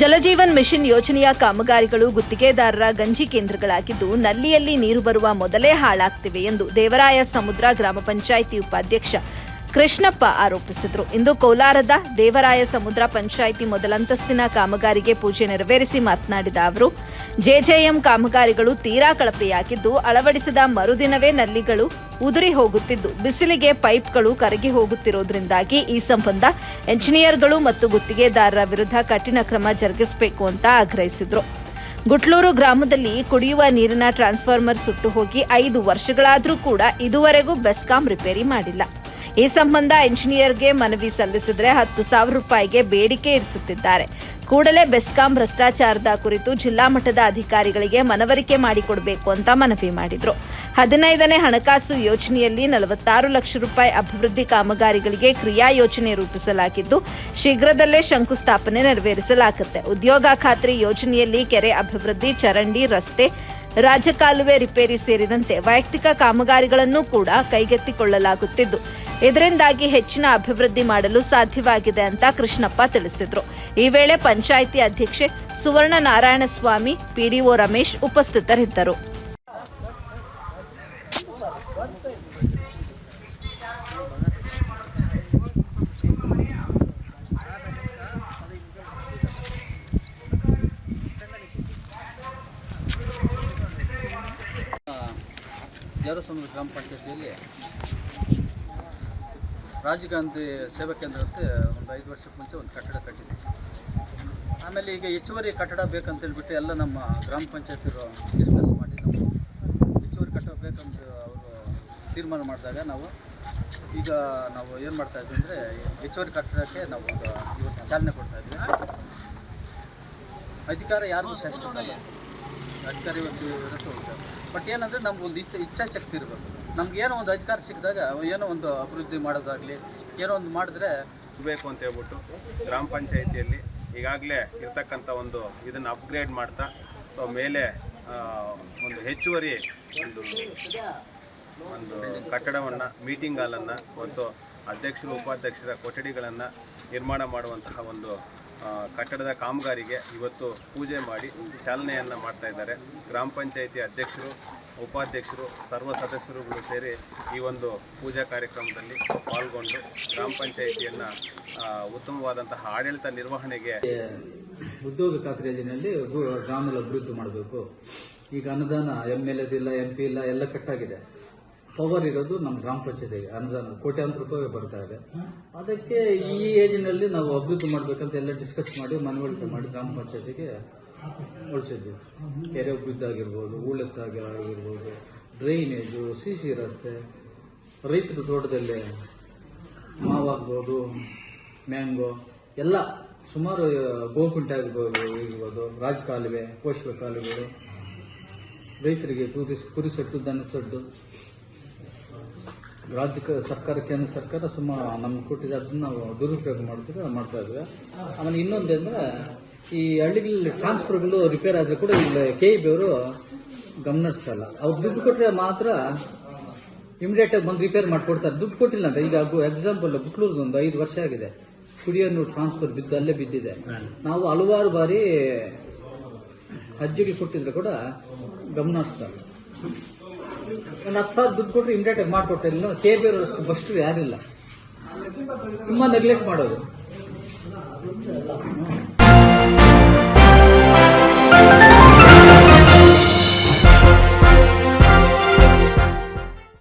Jal Jeevan mission ಯೋಜನೆಯ ಕಾಮಗಾರಿಗಳು ಗುತ್ತಿಗೆದಾರರ ಗಂಜಿ ಕೇಂದ್ರಗಳಾಗಿದ್ದು, ನಲ್ಲಿಯಲ್ಲಿ ನೀರು ಬರುವ ಮೊದಲೇ ಹಾಳಾಗ್ತಿವೆ ಎಂದು ದೇವರಾಯ ಸಮುದ್ರ ಗ್ರಾಮ ಪಂಚಾಯಿತಿ ಉಪಾಧ್ಯಕ್ಷ ಕೃಷ್ಣಪ್ಪ ಆರೋಪಿಸಿದರು. ಇಂದು ಕೋಲಾರದ ದೇವರಾಯ ಸಮುದ್ರ ಪಂಚಾಯಿತಿ ಮೊದಲಂತಸ್ತಿನ ಕಾಮಗಾರಿಗೆ ಪೂಜೆ ನೆರವೇರಿಸಿ ಮಾತನಾಡಿದ ಅವರು, ಜೆಜೆಎಂ ಕಾಮಗಾರಿಗಳು ತೀರಾ ಕಳಪೆಯಾಗಿದ್ದು, ಅಳವಡಿಸಿದ ಮರುದಿನವೇ ನಲ್ಲಿಗಳು ಉದುರಿ ಹೋಗುತ್ತಿದ್ದು, ಬಿಸಿಲಿಗೆ ಪೈಪ್ಗಳು ಕರಗಿ ಹೋಗುತ್ತಿರುವುದರಿಂದಾಗಿ ಈ ಸಂಬಂಧ ಎಂಜಿನಿಯರ್ಗಳು ಮತ್ತು ಗುತ್ತಿಗೆದಾರರ ವಿರುದ್ಧ ಕಠಿಣ ಕ್ರಮ ಜರುಗಿಸಬೇಕು ಅಂತ ಆಗ್ರಹಿಸಿದರು. ಗುಟ್ಲೂರು ಗ್ರಾಮದಲ್ಲಿ ಕುಡಿಯುವ ನೀರಿನ ಟ್ರಾನ್ಸ್ಫಾರ್ಮರ್ ಸುಟ್ಟು ಹೋಗಿ ಐದು ವರ್ಷಗಳಾದರೂ ಕೂಡ ಇದುವರೆಗೂ ಬೆಸ್ಕಾಂ ರಿಪೇರಿ ಮಾಡಿಲ್ಲ. ಈ ಸಂಬಂಧ ಇಂಜಿನಿಯರ್ಗೆ ಮನವಿ ಸಲ್ಲಿಸಿದರೆ ಹತ್ತು ಸಾವಿರ ರೂಪಾಯಿಗೆ ಬೇಡಿಕೆ ಇರಿಸುತ್ತಿದ್ದಾರೆ. ಕೂಡಲೇ ಬೆಸ್ಕಾಂ ಭ್ರಷ್ಟಾಚಾರದ ಕುರಿತು ಜಿಲ್ಲಾ ಮಟ್ಟದ ಅಧಿಕಾರಿಗಳಿಗೆ ಮನವರಿಕೆ ಮಾಡಿಕೊಡಬೇಕು ಅಂತ ಮನವಿ ಮಾಡಿದರು. ಹದಿನೈದನೇ ಹಣಕಾಸು ಯೋಜನೆಯಲ್ಲಿ ನಲವತ್ತಾರು ಲಕ್ಷ ರೂಪಾಯಿ ಅಭಿವೃದ್ಧಿ ಕಾಮಗಾರಿಗಳಿಗೆ ಕ್ರಿಯಾ ಯೋಜನೆ ರೂಪಿಸಲಾಗಿದ್ದು, ಶೀಘ್ರದಲ್ಲೇ ಶಂಕುಸ್ಥಾಪನೆ ನೆರವೇರಿಸಲಾಗುತ್ತೆ. ಉದ್ಯೋಗ ಖಾತ್ರಿ ಯೋಜನೆಯಲ್ಲಿ ಕೆರೆ ಅಭಿವೃದ್ಧಿ, ಚರಂಡಿ, ರಸ್ತೆ, ರಾಜಕಾಲುವೆ ರಿಪೇರಿ ಸೇರಿದಂತೆ ವೈಯಕ್ತಿಕ ಕಾಮಗಾರಿಗಳನ್ನು ಕೂಡ ಕೈಗೆತ್ತಿಕೊಳ್ಳಲಾಗುತ್ತಿದ್ದು. ಇದರಿಂದಾಗಿ ಹೆಚ್ಚಿನ ಅಭಿವೃದ್ಧಿ ಮಾಡಲು ಸಾಧ್ಯವಾಗಿದೆ ಅಂತ ಕೃಷ್ಣಪ್ಪ ತಿಳಿಸಿದರು. ಈ ವೇಳೆ ಪಂಚಾಯಿತಿ ಅಧ್ಯಕ್ಷೆ ಸುವರ್ಣ ನಾರಾಯಣಸ್ವಾಮಿ ಪಿಡಿಒ ರಮೇಶ್ ಉಪಸ್ಥಿತರಿದ್ದರು. ದೇವರಸಮುದ್ರ ಗ್ರಾಮ ಪಂಚಾಯತಿಯಲ್ಲಿ? ರಾಜೀವ್ ಗಾಂಧಿ ಸೇವಾ ಕೇಂದ್ರಕ್ಕೆ ಒಂದು ಐದು ವರ್ಷಕ್ಕೆ ಮುಂಚೆ ಒಂದು ಕಟ್ಟಡ ಕಟ್ಟಿದೆ ಆಮೇಲೆ ಈಗ ಹೆಚ್ಚುವರಿ ಕಟ್ಟಡ ಬೇಕಂತೇಳ್ಬಿಟ್ಟು ಎಲ್ಲ ನಮ್ಮ ಗ್ರಾಮ ಪಂಚಾಯತಿರು ಡಿಸ್ಕಸ್ ಮಾಡಿ ನಾವು ಹೆಚ್ಚುವರಿ ಕಟ್ಟಡ ಬೇಕಂತ ಅವರು ತೀರ್ಮಾನ ಮಾಡಿದಾಗ ನಾವು ಈಗ ನಾವು ಏನು ಮಾಡ್ತಾ ಇದ್ವಿ ಅಂದರೆ ಹೆಚ್ಚುವರಿ ಕಟ್ಟಡಕ್ಕೆ ನಾವು ಒಂದು ಇವತ್ತು ಚಾಲನೆ ಕೊಡ್ತಾ ಇದ್ವಿ. ಅಧಿಕಾರ ಯಾರಿಗೂ ಸಹಿಸ್ಕೊಂಡಲ್ಲ ಅಧಿಕಾರ ಇವತ್ತು ಇರುತ್ತೆ ಬಟ್ ಏನಂದರೆ ನಮ್ಗೊಂದು ಇಚ್ಛ ಇಚ್ಛಾಶಕ್ತಿ ಇರಬೇಕು. ನಮ್ಗೆ ಏನೋ ಒಂದು ಅಧಿಕಾರ ಸಿಕ್ಕಿದಾಗ ಏನೋ ಒಂದು ಅಭಿವೃದ್ಧಿ ಮಾಡೋದಾಗಲಿ, ಏನೋ ಒಂದು ಮಾಡಿದ್ರೆ ಬೇಕು ಅಂತ ಹೇಳ್ಬಿಟ್ಟು ಗ್ರಾಮ ಪಂಚಾಯಿತಿಯಲ್ಲಿ ಈಗಾಗಲೇ ಇರ್ತಕ್ಕಂಥ ಒಂದು ಇದನ್ನು ಅಪ್ಗ್ರೇಡ್ ಮಾಡ್ತಾ, ಸೊ ಮೇಲೆ ಒಂದು ಹೆಚ್ಚುವರಿ ಒಂದು ಒಂದು ಕಟ್ಟಡವನ್ನು ಮೀಟಿಂಗ್ ಹಾಲನ್ನು ಮತ್ತು ಅಧ್ಯಕ್ಷರು, ಉಪಾಧ್ಯಕ್ಷರ ಕೊಠಡಿಗಳನ್ನು ನಿರ್ಮಾಣ ಮಾಡುವಂತಹ ಒಂದು ಕಟ್ಟಡದ ಕಾಮಗಾರಿಗೆ ಇವತ್ತು ಪೂಜೆ ಮಾಡಿ ಚಾಲನೆಯನ್ನು ಮಾಡ್ತಾ ಇದ್ದಾರೆ. ಗ್ರಾಮ ಪಂಚಾಯಿತಿ ಅಧ್ಯಕ್ಷರು ಉಪಾಧ್ಯಕ್ಷರು, ಸರ್ವ ಸದಸ್ಯರುಗಳು ಸೇರಿ ಈ ಒಂದು ಪೂಜಾ ಕಾರ್ಯಕ್ರಮದಲ್ಲಿ ಪಾಲ್ಗೊಂಡು ಗ್ರಾಮ ಪಂಚಾಯಿತಿಯನ್ನು ಉತ್ತಮವಾದಂತಹ ಆಡಳಿತ ನಿರ್ವಹಣೆಗೆ ಉದ್ಯೋಗ ಖಾತ್ರಿ ಯೋಜನೆಯಲ್ಲಿ ಗ್ರಾಮಗಳ ಅಭಿವೃದ್ಧಿ ಮಾಡಬೇಕು. ಈಗ ಅನುದಾನ ಎಂ ಎಲ್ ಎದಿಲ್ಲ ಎಂ ಪಿ ಇಲ್ಲ, ಎಲ್ಲ ಕಟ್ಟಾಗಿದೆ. ಪವರ್ ಇರೋದು ನಮ್ಮ ಗ್ರಾಮ ಪಂಚಾಯತಿಗೆ. ಅನುದಾನ ಕೋಟ್ಯಾಂತರ ರೂಪಾಯಿ ಬರ್ತಾ ಇದೆ. ಅದಕ್ಕೆ ಈ ಏಜಿನಲ್ಲಿ ನಾವು ಅಭಿವೃದ್ಧಿ ಮಾಡಬೇಕಂತ ಎಲ್ಲ ಡಿಸ್ಕಸ್ ಮಾಡಿ ಮನವೊಲಿಕೆ ಮಾಡಿ ಗ್ರಾಮ ಪಂಚಾಯತಿಗೆ ಉಳಿಸಿದ್ವಿ. ಕೆರೆ ಬಿದ್ದಾಗಿರ್ಬೋದು ಉಳ್ಳೆತ್ತಾಗಿ ಆಗಿರ್ಬೋದು ಡ್ರೈನೇಜು ಸಿ ಸಿ ರಸ್ತೆ, ರೈತರ ತೋಟದಲ್ಲಿ ಮಾವಾಗ್ಬೋದು, ಮ್ಯಾಂಗೋ, ಎಲ್ಲ ಸುಮಾರು ಗೋಕುಂಟೆ ಆಗ್ಬೋದು ಇರ್ಬೋದು ರಾಜಕಾಲುವೆ, ಪೋಷಕ ಕಾಲುವೆಗಳು. ರೈತರಿಗೆ ಕುರಿ ಕುರಿ ಸೆಟ್ಟು, ದನ ರಾಜ್ಯ ಸರ್ಕಾರ, ಕೇಂದ್ರ ಸರ್ಕಾರ ಸುಮಾರು ನಮ್ಗೆ ಕೊಟ್ಟಿದೆ, ಅದನ್ನ ನಾವು ದುರುಪಯೋಗ ಮಾಡ್ತೀವಿ, ಮಾಡ್ತಾ ಇದ್ವಿ ಆಮೇಲೆ ಇನ್ನೊಂದಂದ್ರೆ ಈ ಹಳ್ಳಿಗಳಲ್ಲಿ ಟ್ರಾನ್ಸ್ಫರ್ಗಳು ರಿಪೇರ್ ಆದ್ರೆ ಕೂಡ ಇಲ್ಲಿ. ಕೆ ಇ ಬಿ ಅವರು ಗಮನಿಸ್ತಲ್ಲ ಅವ್ರು ದುಡ್ಡು ಕೊಟ್ಟರೆ ಮಾತ್ರ ಇಮಿಡಿಯೇಟ್ ಆಗಿ ಬಂದು ರಿಪೇರ್ ಮಾಡಿಕೊಡ್ತಾರೆ. ದುಡ್ಡು ಕೊಟ್ಟಿಲ್ಲ ಅಂತ. ಈಗ ಎಕ್ಸಾಂಪಲ್ ಒಂದು ಐದು ವರ್ಷ ಆಗಿದೆ. ಕುಡಿಯೋ ನೀರು ಟ್ರಾನ್ಸ್ಫರ್ ಬಿದ್ದು ಅಲ್ಲೇ ಬಿದ್ದಿದೆ. ನಾವು ಹಲವಾರು ಬಾರಿ ಅಜ್ಜಿಗೆ ಕೊಟ್ಟಿದ್ರೆ ಕೂಡ ಗಮನಿಸ್ತಾರೆ ಒಂದು ಹತ್ತು ಸಾವಿರ ದುಡ್ಡು ಕೊಟ್ಟರೆ ಇಮಿಡಿಯೇಟ್ ಆಗಿ ಮಾಡ್ಕೊಡ್ತಾರೆ. ಇಲ್ಲ ಕೆ ಬಿ ಅಷ್ಟು ಬಸ್ಟು ಯಾರಿಲ್ಲ. ತುಂಬಾ ನೆಗ್ಲೆಕ್ಟ್ ಮಾಡೋದು.